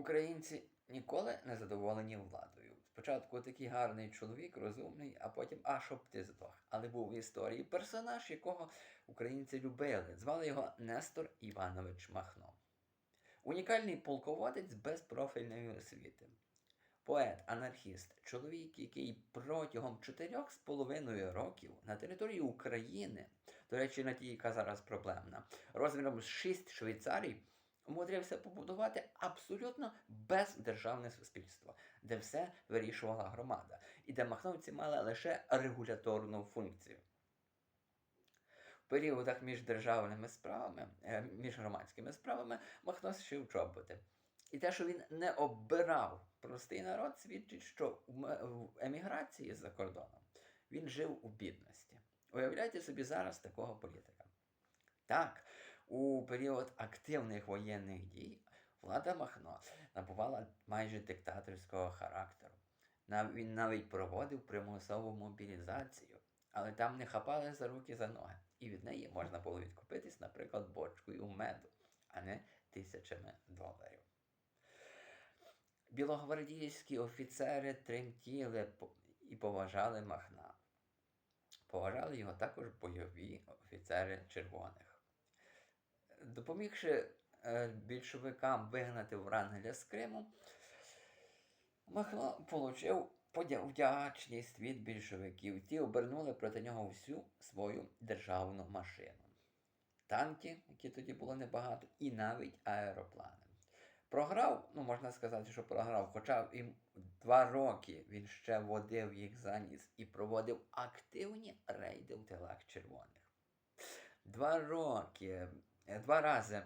Українці ніколи не задоволені владою. Спочатку такий гарний чоловік, розумний, а потім а щоб ти здох. Але був в історії персонаж, якого українці любили. Звали його Нестор Іванович Махно. Унікальний полководець без профільної освіти. Поет, анархіст, чоловік, який протягом чотирьох з половиною років на території України, до речі, на тій, яка зараз проблемна, розміром з 6 Швейцарій, умудрився побудувати абсолютно бездержавне суспільство, де все вирішувала громада, і де махновці мали лише регуляторну функцію. В періодах між державними справами, е, між громадськими справами Махно шив чоботи. І те, що він не обирав простий народ, свідчить, що в еміграції за кордоном він жив у бідності. Уявляйте собі зараз такого політика. Так, у період активних воєнних дій влада Махно набувала майже диктаторського характеру. Він навіть проводив примусову мобілізацію, але там не хапали за руки за ноги. І від неї можна було відкупитись, наприклад, бочкою меду, а не тисячами доларів. Білогвардійські офіцери тремтіли і поважали Махна. Поважали його також бойові офіцери червоних. Допомігши е, більшовикам вигнати Врангеля з Криму, Махно отримав вдячність від більшовиків. Ті обернули проти нього всю свою державну машину. Танки, які тоді було небагато, і навіть аероплани. Програв, ну можна сказати, що програв, хоча і два роки він ще водив їх за ніс і проводив активні рейди в тилах червоних. Два роки, два рази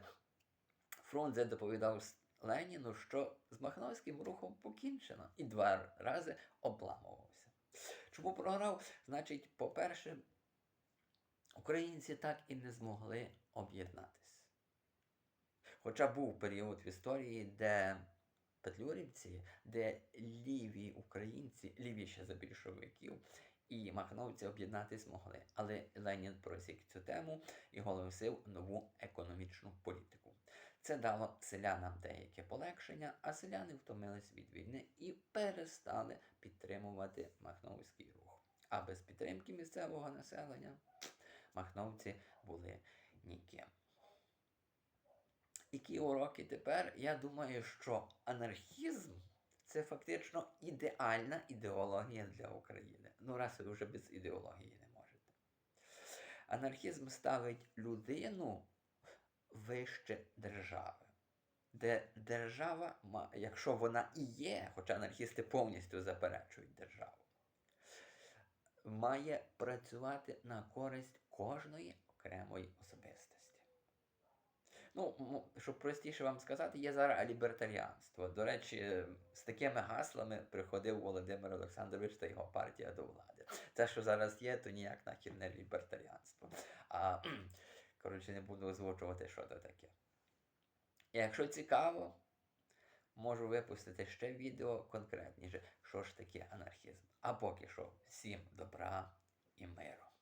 Фрунзе доповідав Леніну, що з Махновським рухом покінчено, і два рази обламувався. Чому програв? Значить, по-перше, українці так і не змогли об'єднатися. Хоча був період в історії, де петлюрівці, де ліві українці, лівіше за більшовиків, і махновці об'єднатись могли. Але Ленін просік цю тему і оголосив нову економічну політику. Це дало селянам деяке полегшення, а селяни втомились від війни і перестали підтримувати махновський рух. А без підтримки місцевого населення махновці були ніким. Які уроки тепер? Я думаю, що анархізм це фактично ідеальна ідеологія для України. Ну, раз ви вже без ідеології не можете. Анархізм ставить людину вище держави. Де держава, якщо вона і є, хоча анархісти повністю заперечують державу, має працювати на користь кожної окремої особистості. Ну, щоб простіше вам сказати, є зараз лібертаріанство. До речі, з такими гаслами приходив Володимир Олександрович та його партія до влади. Те, що зараз є, то ніяк нахід не лібертаріанство. А коротше, не буду озвучувати, що це таке. Якщо цікаво, можу випустити ще відео конкретніше, що ж таке анархізм. А поки що, всім добра і миру.